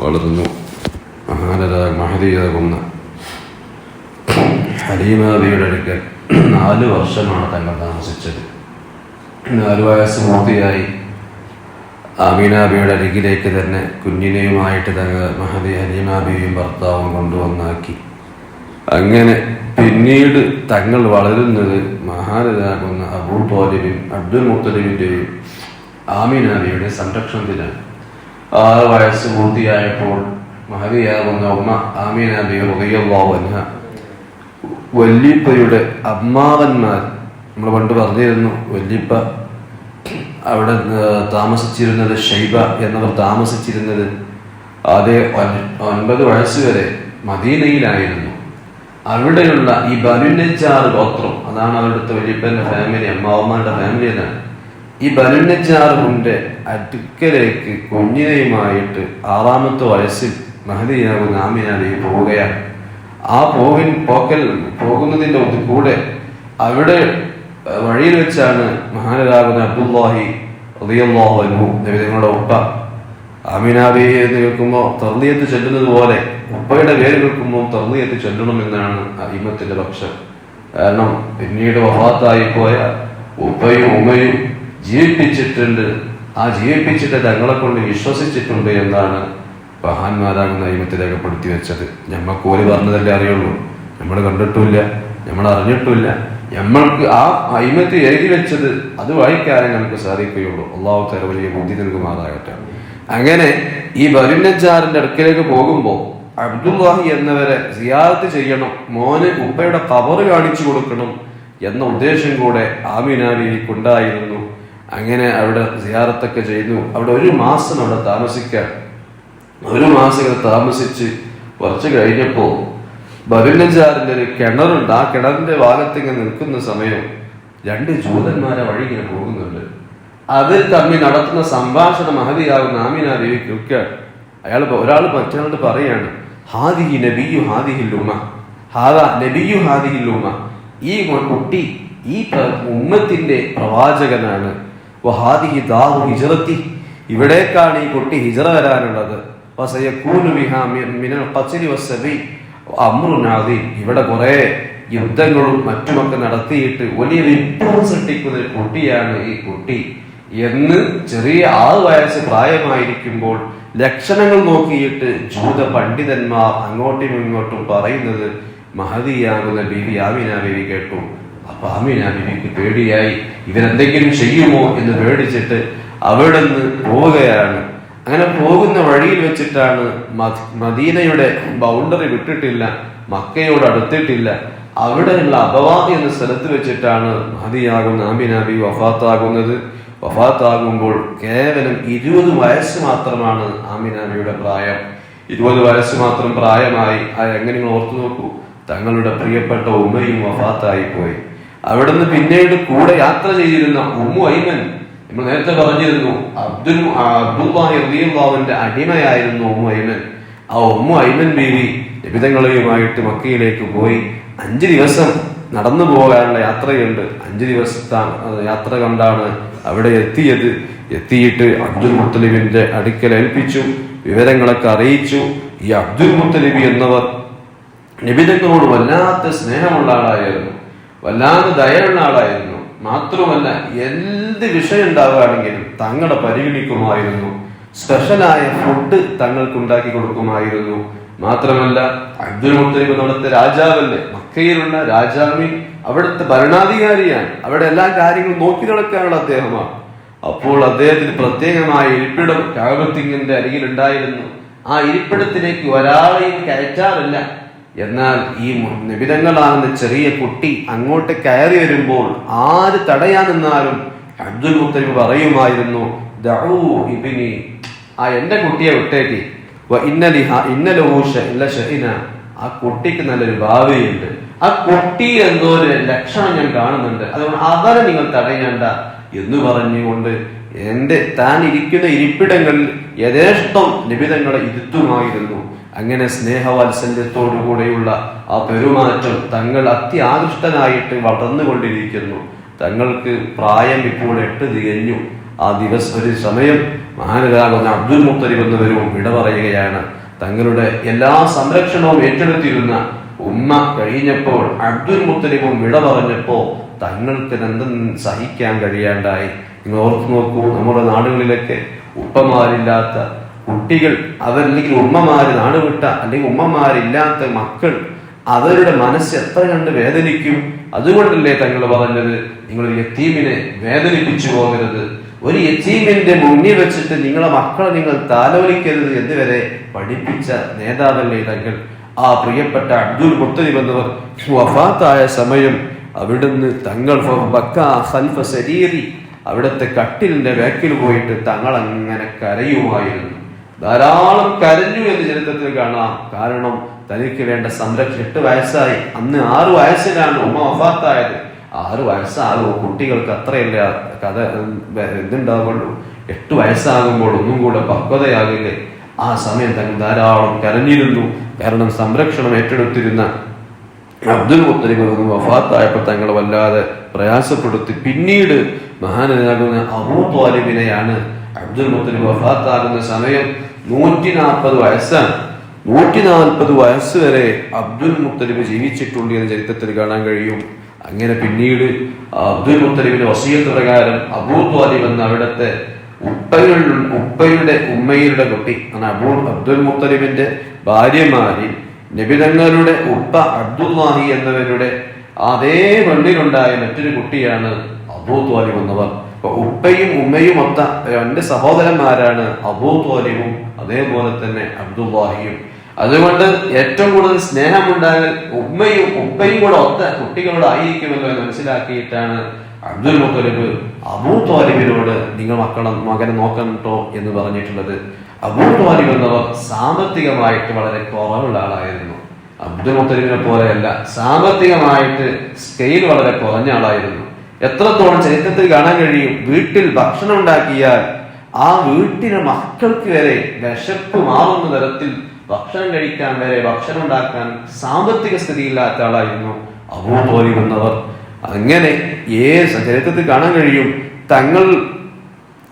വളർന്നു. മഹാനരായ മഹദീയാകുന്ന ഹലീമാബിയുടെ അടുക്കൽ നാല് വർഷമാണ് തങ്ങൾ താമസിച്ചത്. നാല് വയസ്സ് മൂർത്തിയായി അമീനാബിയുടെ അരികിലേക്ക് തന്നെ കുഞ്ഞിനെയുമായിട്ട് തങ്ങൾ മഹദി ഹലീമാബിയും ഭർത്താവും കൊണ്ടുവന്നാക്കി. അങ്ങനെ പിന്നീട് തങ്ങൾ വളരുന്നത് മഹാനരാകുന്ന അബുൾ പോലിബിൻ അബ്ദുൽ മുത്തലിബിന്റെയും ആമിനാബിയുടെ ദിനം ആറ് വയസ്സ് പൂർത്തിയായപ്പോൾ മഹതിയാകുന്ന ഉമ്മ ആമീനാബി ഉദയല്ലാവൻഹ വല്ലിപ്പയുടെ അമ്മാവന്മാർ നമ്മൾ പണ്ട് പറഞ്ഞിരുന്നു വല്ലിപ്പ അവിടെ താമസിച്ചിരുന്നത് ഷൈബ എന്നവർ താമസിച്ചിരുന്നത് അതേ ഒൻപത് വയസ്സ് വരെ മദീനയിലായിരുന്നു. അവിടെയുള്ള ഈ ബലുനച്ചാർ ഗോത്രം അതാണ് അവിടുത്തെ വല്യപ്പന്റെ ഫാമിലി അമ്മാവന്മാരുടെ ഫാമിലി എന്നാണ്. ഈ ബലുനജാറിന്റെ അടുക്കലേക്ക് കുഞ്ഞിനെയുമായിട്ട് ആറാമത്തെ വയസ്സിൽ മഹദിയാകുന്ന ആമിനാലി പോവുകയാണ് ആ പോകിൻ പോക്കൽ പോകുന്നതിന്റെ ഒന്ന് കൂടെ അവിടെ വഴിയിൽ വെച്ചാണ് മഹാനരാകുന്ന അബ്ദുല്ലാഹി നബിതങ്ങളുടെ ഉപ്പ. ആമിനാബി എന്ന് കേൾക്കുമ്പോൾ തർലിയത്ത് ചെല്ലുന്നത് പോലെ ഉപ്പയുടെ പേര് കേൾക്കുമ്പോൾ തർലിയത്ത് ചൊല്ലണമെന്നാണ് അഹിമത്തിന്റെ പക്ഷം. കാരണം പിന്നീട് വഫാത്തായി പോയ ഉപ്പയും ഉമ്മയും ജീവിപ്പിച്ചിട്ടുണ്ട്. ആ ജീവിപ്പിച്ചിട്ട് തങ്ങളെ കൊണ്ട് വിശ്വസിച്ചിട്ടുണ്ട് എന്നാണ് മഹാന്മാരാകുന്ന നിയമത്തിൽ രേഖപ്പെടുത്തി വെച്ചത്. ഞമ്മക്ക് ഓൽ പറഞ്ഞതല്ലേ അറിയുള്ളൂ. നമ്മൾ കണ്ടിട്ടില്ല നമ്മൾ അറിഞ്ഞിട്ടില്ല നമ്മൾക്ക് ആ അയിമത്ത് എഴുതി വെച്ചത് അത് വായിക്കാനേ നമുക്ക് സാധിക്കുകയുള്ളൂ. അള്ളാഹു തല വലിയ ബുദ്ധി നൽകുമാറാകട്ടെ. അങ്ങനെ ഈ ബരുനജാറിന്റെ അടുക്കലേക്ക് പോകുമ്പോൾ അബ്ദുല്ലാഹി എന്നവരെ സിയാറത്ത് ചെയ്യണം മോന് ഉപ്പയുടെ കവറ് കാണിച്ചു കൊടുക്കണം എന്ന ഉദ്ദേശം കൂടെ ആമിനാബിക്കുണ്ടായിരുന്നു അങ്ങനെ അവിടെ സിയാറത്തൊക്കെ ചെയ്തു അവിടെ ഒരു മാസം അവിടെ താമസിക്കാൻ. ഒരു മാസം ഇങ്ങനെ താമസിച്ച് കുറച്ച് കഴിഞ്ഞപ്പോ ബബിനജാറിന്റെ ഒരു കിണറുണ്ട്. ആ കിണറിന്റെ ഭാഗത്ത് ഇങ്ങനെ നിൽക്കുന്ന സമയം രണ്ട് ജൂതന്മാരെ വഴി ഇങ്ങനെ പോകുന്നുണ്ട്. അതിൽ തമ്മിൽ നടത്തുന്ന സംഭാഷണ മഹതിയാകുന്ന ആമിന ദേവി കേൾക്കുകയാണ് അയാൾ ഒരാൾ മറ്റൊരാളോട് പറയാണ് ഹാദിഹി നബിയു ഹാദി ഹില്ലുമ ഹാദ നബിയു ഹാദി ഹില്ലുമ ഈ കുട്ടി ഈ ഉമ്മത്തിന്റെ പ്രവാചകനാണ്. വഹാദിഹി ദാഹു ഹിജറത്തി. ഇവിടേക്കാണ് ഈ കുട്ടി ഹിജറ വരാനുള്ളത്. അമ്രുനാദി. ഇവിടെ കുറെ യുദ്ധങ്ങളും മറ്റുമൊക്കെ നടത്തിയിട്ട് വലിയ വിപ്ലവം സൃഷ്ടിക്കുന്ന ഒരു കുട്ടിയാണ് ഈ കുട്ടി. എന്ന് ചെറിയ ആറ് വയസ്സ് പ്രായമായിരിക്കുമ്പോൾ ലക്ഷണങ്ങൾ നോക്കിയിട്ട് ജൂത പണ്ഡിതന്മാർ അങ്ങോട്ടും ഇങ്ങോട്ടും പറയുന്നത് മഹതിയാകുന്ന ബീവി ആമിന ബീവി കേട്ടു. അപ്പൊ ആമീന ബിബിക്ക് പേടിയായി. ഇവരെന്തെങ്കിലും ചെയ്യുമോ എന്ന് പേടിച്ചിട്ട് അവിടെ നിന്ന് പോവുകയാണ്. അങ്ങനെ പോകുന്ന വഴിയിൽ വെച്ചിട്ടാണ് മദീനയുടെ ബൗണ്ടറി വിട്ടിട്ടില്ല മക്കയോട് അടുത്തിട്ടില്ല. അവിടെയുള്ള അപവാദി എന്ന സ്ഥലത്ത് വെച്ചിട്ടാണ് മഹതിയാകുന്ന ആമിനാബി വഫാത്താകുന്നത്. വഫാത്താകുമ്പോൾ കേവലം ഇരുപത് വയസ്സ് മാത്രമാണ് ആമിനാബിയുടെ പ്രായം. ഇരുപത് വയസ്സ് മാത്രം പ്രായമായി. ആ എങ്ങനെ ഓർത്തു നോക്കൂ? തങ്ങളുടെ പ്രിയപ്പെട്ട ഉമ്മയും വഫാത്തായി പോയി. അവിടുന്ന് പിന്നീട് കൂടെ യാത്ര ചെയ്തിരുന്ന ഉമ്മു ഐമൻ നമ്മൾ നേരത്തെ പറഞ്ഞിരുന്നു അബ്ദുൽ അബ്ദുല്ലാഹി റളിയല്ലാഹുവിന്റെ അടിമയായിരുന്നു ഉമ്മു ഐമൻ ആ ഉമ്മു ഐമൻ ബീവി ലഭിതങ്ങളെയുമായിട്ട് മക്കയിലേക്ക് പോയി അഞ്ച് ദിവസം നടന്നു പോകാനുള്ള യാത്രയുണ്ട്. അഞ്ച് ദിവസത്താണ് യാത്ര കണ്ടാണ് അവിടെ എത്തിയത്. എത്തിയിട്ട് അബ്ദുൽ മുത്തലിബിന്റെ അടുക്കൽ ഏൽപ്പിച്ചു വിവരങ്ങളൊക്കെ അറിയിച്ചു. ഈ അബ്ദുൽ മുത്തലിബി എന്നവർ നിബിതങ്ങളോട് വല്ലാത്ത സ്നേഹമുള്ള ആളായിരുന്നു. വല്ലാതെ ദയയുള്ള ആളായിരുന്നു. മാത്രമല്ല എന്ത് വിഷയം ഉണ്ടാവുകയാണെങ്കിലും തങ്ങളെ പരിഗണിക്കുമായിരുന്നു. സ്പെഷ്യലായ ഫുഡ് തങ്ങൾക്ക് ഉണ്ടാക്കി കൊടുക്കുമായിരുന്നു. മാത്രമല്ല അബ്ദുൽ മുത്തലിബ് അവിടുത്തെ രാജാവല്ലേ? മക്കയിലുള്ള രാജാവിൻ അവിടുത്തെ ഭരണാധികാരിയാണ്. അവിടെ എല്ലാ കാര്യങ്ങളും നോക്കി നടക്കാനുള്ള അദ്ദേഹമാണ്. അപ്പോൾ അദ്ദേഹത്തിന് പ്രത്യേകമായ ഇരിപ്പിടം കാബത്തിങ്ങിന്റെ അരികിൽ ഉണ്ടായിരുന്നു ആ ഇരിപ്പിടത്തിലേക്ക് ഒരാളെയും കയറ്റാറില്ല. എന്നാൽ ഈ നിബിതങ്ങളാകുന്ന ചെറിയ കുട്ടി അങ്ങോട്ട് കയറി വരുമ്പോൾ ആര് തടയാൻ നിന്നാലും അബ്ദുൽ മുത്തലിബ് പറയുമായിരുന്നു "ദഊ ഇബ്നി ആ എന്റെ കുട്ടിയെ വിട്ടേക്ക്. ഇന്നലഹു ആ കുട്ടിക്ക് നല്ലൊരു ഭാവിയുണ്ട്. ആ കുട്ടി എന്തോ ഒരു ലക്ഷണം ഞാൻ കാണുന്നുണ്ട്. അതുകൊണ്ട് അവരെ നിങ്ങൾ തടയണ്ട എന്ന് പറഞ്ഞുകൊണ്ട് എന്റെ താൻ ഇരിക്കുന്ന ഇരിപ്പിടങ്ങളിൽ യഥേഷ്ടം നിബിതങ്ങളെ ഇരുത്തുമായിരുന്നു. അങ്ങനെ സ്നേഹവാത്സല്യത്തോടുകൂടെയുള്ള ആ പെരുമാറ്റം തങ്ങൾ അത്യാകൃഷ്ടനായിട്ട് വളർന്നുകൊണ്ടിരിക്കുന്നു. തങ്ങൾക്ക് പ്രായം ഇപ്പോൾ എട്ട് തികഞ്ഞു. ആ ദിവസം ഒരു സമയം മഹാനരാകുന്ന അബ്ദുൽ മുത്തലിബ് എന്നവരും വിട പറയുകയാണ്. തങ്ങളുടെ എല്ലാ സംരക്ഷണവും ഏറ്റെടുത്തിരുന്ന ഉമ്മ കഴിഞ്ഞപ്പോൾ അബ്ദുൽ മുത്തലിബും വിട പറഞ്ഞപ്പോ തങ്ങൾക്ക് എന്തും സഹിക്കാൻ കഴിയാണ്ടായി. നിങ്ങൾ ഓർത്തു നോക്കൂ നമ്മുടെ നാടുകളിലൊക്കെ ഉപ്പമാരില്ലാത്ത കുട്ടികൾ അവരല്ലെങ്കിൽ ഉമ്മമാര് നാടുവിട്ട അല്ലെങ്കിൽ ഉമ്മമാരില്ലാത്ത മക്കൾ അവരുടെ മനസ്സ് എത്ര കണ്ട് വേദനിക്കും? അതുകൊണ്ടല്ലേ തങ്ങൾ പറഞ്ഞത് നിങ്ങൾ യത്തീമിനെ വേദനിപ്പിച്ചു പോകരുത്. ഒരു യത്തീമിന്റെ മുന്നിൽ വെച്ചിട്ട് നിങ്ങളെ മക്കളെ നിങ്ങൾ താലോലിക്കരുത് എന്ന് പഠിപ്പിച്ച നേതാവല്ലേ തങ്ങൾ? ആ പ്രിയപ്പെട്ട അബ്ദുൽ മുത്തലിബ് എന്നവർ വഫാത്തായ സമയം അവിടുന്ന് തങ്ങൾ ഖൽഫ സരീരി അവിടുത്തെ കട്ടിലിന്റെ വേക്കിൽ പോയിട്ട് തങ്ങൾ അങ്ങനെ കരയുമായിരുന്നു. ധാരാളം കരഞ്ഞു എന്ന് ചരിത്രത്തിൽ കാണാം. കാരണം തനിക്ക് വേണ്ട സംരക്ഷണം എട്ട് വയസ്സായി. അന്ന് ആറു വയസ്സിലാണ് ഉമ്മ വഫാത്തായത്. ആറ് വയസ്സാകും കുട്ടികൾക്ക് അത്രയല്ല കഥ ഉം, ഇതുണ്ടാകുള്ളൂ എട്ട് വയസ്സാകുമ്പോൾ ഒന്നും കൂടെ പക്വതയാകില്ലേ? ആ സമയം തങ്ങൾ ധാരാളം കരഞ്ഞിരുന്നു. കാരണം സംരക്ഷണം ഏറ്റെടുത്തിരുന്ന അബ്ദുൽ മുത്തലിബ് വഫാത്തായപ്പോൾ തങ്ങൾ വല്ലാതെ പ്രയാസപ്പെടുത്തി. പിന്നീട് മഹാനാകുന്ന അബൂ ത്വാലിബിനെയാണ് അബ്ദുൽ മുത്തലിബ് വഫാത്താകുന്ന സമയം നൂറ്റി നാൽപ്പത് വയസ്സാണ്. നൂറ്റി നാൽപ്പത് വയസ്സ് വരെ അബ്ദുൽ മുത്തലിബ് ജീവിച്ചിട്ടുണ്ട് എന്ന് ചരിത്രത്തിൽ കാണാൻ കഴിയും. അങ്ങനെ പിന്നീട് അബ്ദുൽ മുത്തലിബിന്റെ വസീയത്ത് പ്രകാരം അബൂ ത്വാലിബ് എന്ന അവിടുത്തെ ഉപ്പയിൽ ഉപ്പയുടെ ഉമ്മയുടെ കുട്ടി ആണ് അബൂ അബ്ദുൽ മുത്തലിബിന്റെ ഭാര്യമാരിൽ നബിതങ്ങളുടെ ഉപ്പ അബ്ദുല്ലാഹി എന്നവരുടെ അതേ മണ്ണിലുണ്ടായ മറ്റൊരു കുട്ടിയാണ് അബൂ ത്വാലിബ് എന്നവർ. ഉപ്പയും ഉമ്മയും ഒത്ത രണ്ട് സഹോദരന്മാരാണ് അബൂ ത്വാലിബും അതേപോലെ തന്നെ അബ്ദുല്ലാഹിയും. അതുകൊണ്ട് ഏറ്റവും കൂടുതൽ സ്നേഹമുണ്ടായാൽ ഉമ്മയും ഉപ്പയും കൂടെ ഒത്ത കുട്ടികളോട് മനസ്സിലാക്കിയിട്ടാണ് അബ്ദുൽ മുത്തലിബ് അബൂ തോലിബിനോട് നിങ്ങൾ മക്കളെ മകനെ നോക്കണ്ടോ എന്ന് പറഞ്ഞിട്ടുള്ളത്. അബൂ തോലിബ് എന്നവർ സാമ്പത്തികമായിട്ട് വളരെ കുറവുള്ള ആളായിരുന്നു. അബ്ദുൽ മുത്തലിബിനെ പോലെയല്ല സാമ്പത്തികമായിട്ട് സ്കെയിൽ വളരെ കുറഞ്ഞ ആളായിരുന്നു. എത്രത്തോളം ചരിത്രത്തിൽ കാണാൻ കഴിയും? വീട്ടിൽ ഭക്ഷണം ഉണ്ടാക്കിയാൽ ആ വീട്ടിലെ മക്കൾക്ക് വരെ വിശപ്പ് മാറുന്ന തരത്തിൽ ഭക്ഷണം കഴിക്കാൻ വരെ ഭക്ഷണം ഉണ്ടാക്കാൻ സാമ്പത്തിക സ്ഥിതിയില്ലാത്ത ആളായിരുന്നു അബൂ അങ്ങനെ ഏ ചരിത്രത്തിൽ കാണാൻ കഴിയും? തങ്ങൾ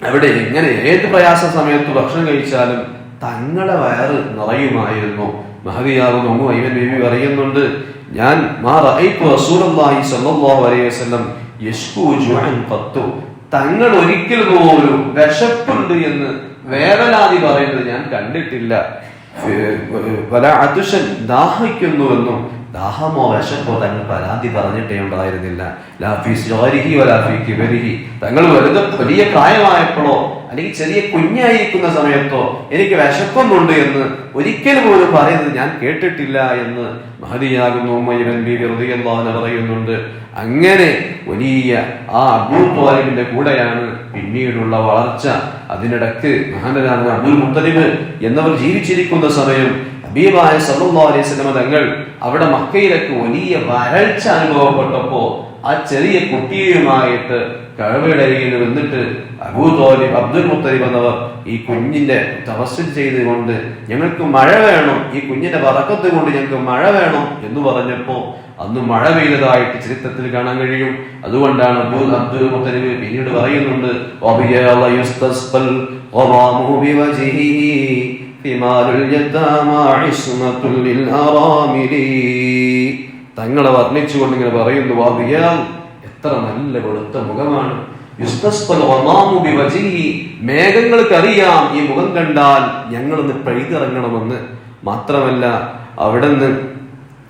അവിടെ എങ്ങനെ ഏത് പ്രയാസ സമയത്ത് ഭക്ഷണം കഴിച്ചാലും തങ്ങളെ വയറ് നിറയുമായിരുന്നു. മഹതിയാകുന്ന ഒന്നു ഐവൻ ബേബി പറയുന്നുണ്ട് ഞാൻ മാ റഅയ്തു റസൂലുള്ളാഹി സ്വല്ലല്ലാഹു അലൈഹി ഖത്തു തങ്ങൾ ഒരിക്കൽ പോലും വിശപ്പുണ്ട് എന്ന് വേവലാതി പറയുന്നത് ഞാൻ കണ്ടിട്ടില്ല. പല അതുഷൻ ദാഹിക്കുന്നുവെന്നും ദാഹമോ വിശപ്പോ തങ്ങൾ പരാതി പറഞ്ഞിട്ടേ ഉണ്ടായിരുന്നില്ല. തങ്ങൾ വലുത് വലിയ പ്രായമായപ്പോഴോ അല്ലെങ്കിൽ ചെറിയ കുഞ്ഞായിരിക്കുന്ന സമയത്തോ എനിക്ക് വിശപ്പൊന്നുണ്ട് എന്ന് ഒരിക്കലും പോലും പറയുന്നത് ഞാൻ കേട്ടിട്ടില്ല എന്ന് മഹതിയാകുന്നു റളിയല്ലാഹു പറയുന്നുണ്ട്. അങ്ങനെ വലിയ ആ അബൂ ത്വാലിബിന്റെ കൂടെയാണ് പിന്നീടുള്ള വളർച്ച. അതിനിടക്ക് മഹാനരാണ് അബ്ദുൽ മുത്തലിബ് എന്നവർ ജീവിച്ചിരിക്കുന്ന സമയം ഹബീബായ സല്ലല്ലാഹു അലൈഹി സ്വലമ തങ്ങൾ അവിടെ മക്കയിലേക്ക് വലിയ വരൾച്ച അനുഭവപ്പെട്ടപ്പോ ആ ചെറിയ കുട്ടിയുമായിട്ട് കഴവയുടെ അരികിൽ വന്നിട്ട് അബൂ തോലിബ് അബ്ദുൽ മുത്തലിബ് എന്നവർ ഈ കുഞ്ഞിന്റെ തപസ്സിൽ ചെയ്തുകൊണ്ട് ഞങ്ങൾക്ക് മഴ വേണം ഈ കുഞ്ഞിന്റെ വറക്കത്ത് കൊണ്ട് ഞങ്ങൾക്ക് മഴ വേണം എന്ന് പറഞ്ഞപ്പോ അന്ന് മഴ പെയ്തതായിട്ട് ചരിത്രത്തിൽ കാണാൻ കഴിയും. അതുകൊണ്ടാണ് അബൂ അബ്ദുൽ മുത്തലിബ് പിന്നീട് പറയുന്നുണ്ട് "വബിയാള യുസ്തസ്ഖൽ ഖവാമുഹു ബിവജ്ഹിഹി ഹിമാലുൽ യതാമാ ഇസ്മത്തുൽ ലിൽ തങ്ങളെ വർണിച്ചുകൊണ്ട് ഇങ്ങനെ പറയുന്നു "വബിയാൾ എത്ര നല്ല വെളുത്ത മുഖമാണ്. മേഘങ്ങൾക്കറിയാം ഖവാമു ബിവജ്ഹിഹി." മേഘങ്ങൾക്ക് അറിയാം ഈ മുഖം കണ്ടാൽ ഞങ്ങളൊന്ന് പെയ്തിറങ്ങണമെന്ന്. മാത്രമല്ല അവിടെ ഇസ്മത്തുല്ലിൽ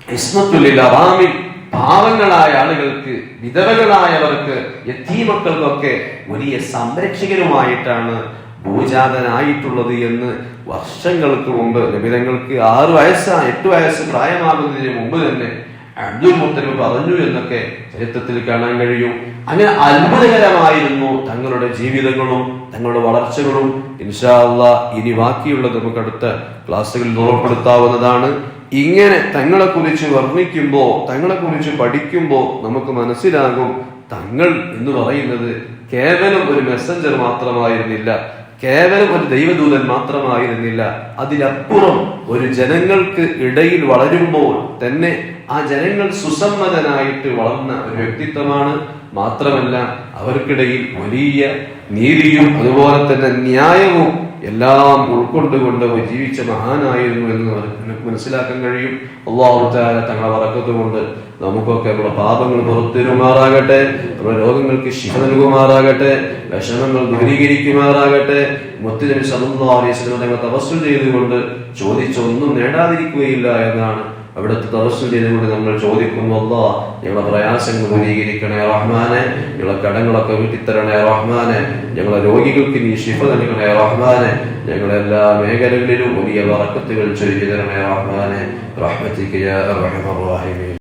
അറാമിൽ പാവങ്ങളായ ആളുകൾക്ക് വിധവകളായവർക്ക് എത്തീമക്കൾക്കൊക്കെ വലിയ സംരക്ഷകരുമായിട്ടാണ് ഭൂജാതനായിട്ടുള്ളത് എന്ന് വർഷങ്ങൾക്ക് മുമ്പ് നബിതങ്ങൾക്ക് ആറ് വയസ്സ് എട്ട് വയസ്സ് പ്രായമാകുന്നതിന് മുമ്പ് തന്നെ അബ്ദുൽ മുത്തലിബ് പറഞ്ഞു എന്നൊക്കെ ചരിത്രത്തിൽ കാണാൻ കഴിയും. അങ്ങനെ അത്ഭുതകരമായിരുന്നു തങ്ങളുടെ ജീവിതങ്ങളും തങ്ങളുടെ വളർച്ചകളും. ഇൻഷാ അള്ളാ ഇനി ബാക്കിയുള്ളത് നമുക്ക് അടുത്ത ക്ലാസ്സുകളിൽ ഓർപ്പെടുത്താവുന്നതാണ് ഇങ്ങനെ തങ്ങളെ കുറിച്ച് വർണിക്കുമ്പോ തങ്ങളെ കുറിച്ച് പഠിക്കുമ്പോ നമുക്ക് മനസ്സിലാകും തങ്ങൾ എന്ന് പറയുന്നത് കേവലം ഒരു മെസ്സഞ്ചർ മാത്രമായിരുന്നില്ല. കേവലം ഒരു ദൈവദൂതൻ മാത്രമായിരുന്നില്ല. അതിലപ്പുറം ഒരു ജനങ്ങൾക്ക് ഇടയിൽ വളരുമ്പോൾ തന്നെ ആ ജനങ്ങൾ സുസമ്മതനായിട്ട് വളർന്ന ഒരു വ്യക്തിത്വമാണ് മാത്രമല്ല അവർക്കിടയിൽ വലിയ നീതിയും അതുപോലെ തന്നെ ന്യായവും എല്ലാം ഉൾക്കൊണ്ടുകൊണ്ട് ജീവിച്ച മഹാനായിരുന്നു എന്ന് നമുക്ക് മനസ്സിലാക്കാൻ കഴിയും. അള്ളാഹുത്താല തങ്ങളെ വറക്കത്തുകൊണ്ട് നമുക്കൊക്കെ നമ്മുടെ പാപങ്ങൾ പുറത്തിരുമാറാകട്ടെ നമ്മുടെ രോഗങ്ങൾക്ക് ശിവ നൽകുമാറാകട്ടെ വിഷമങ്ങൾ ദൂരീകരിക്കുമാറാകട്ടെ. മുത്തുനബി സല്ലല്ലാഹു അലൈഹി തങ്ങൾ തപസ്സു ചെയ്തുകൊണ്ട് ചോദിച്ചൊന്നും നേടാതിരിക്കുകയില്ല എന്നാണ് അവിടുത്തെ തപസ്സു ചെയ്തുകൊണ്ട് നമ്മൾ ചോദിക്കുന്നു അല്ലാ ഞങ്ങളെ പ്രയാസങ്ങൾ ദൂരീകരിക്കണേ റഹ്മാനെ ഞങ്ങളെ കടങ്ങളൊക്കെ വീട്ടിത്തരണേ റഹ്മാനെ ഞങ്ങളെ രോഗികൾക്ക് നീ ശിഫ നൽകണേ റഹ്മാനെ ഞങ്ങളുടെ എല്ലാ മേഖലകളിലും വലിയ വറക്കത്തുകൾ ചൊരിഞ്ഞു തരണേ റഹ്മാനെ റഹ്മത്തിക്ക് റഹീമീൻ.